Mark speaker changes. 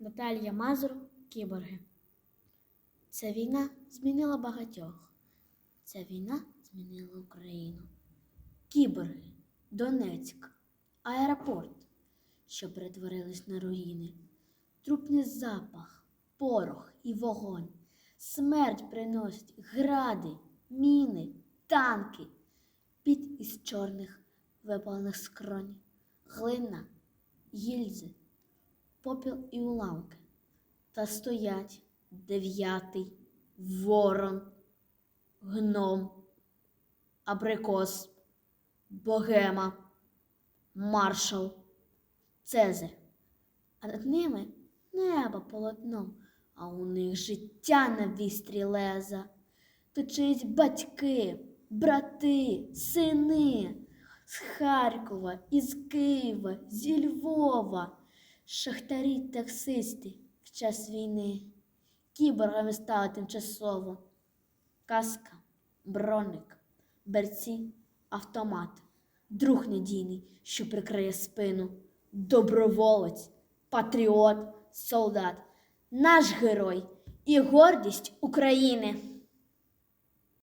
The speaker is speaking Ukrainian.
Speaker 1: Наталія Мазур, кіборги. Ця війна змінила багатьох. Ця війна змінила Україну. Кіборги, Донецьк, аеропорт, що перетворились на руїни, трупний запах, порох і вогонь, смерть приносять гради, міни, танки, під із чорних випалених скронь, глина, гільзи, попіл і уламки. Та стоять дев'ятий ворон, гном, абрикос, богема, маршал, Цезарь. А над ними небо полотном, а у них життя на вістрі леза. То чиїсь батьки, брати, сини з Харкова, із Києва, зі Львова, шахтарі, таксисти в час війни, кіборгами стали тимчасово. Каска, броник, берці, автомат, друг надійний, що прикриє спину, доброволець, патріот, солдат, наш герой і гордість України.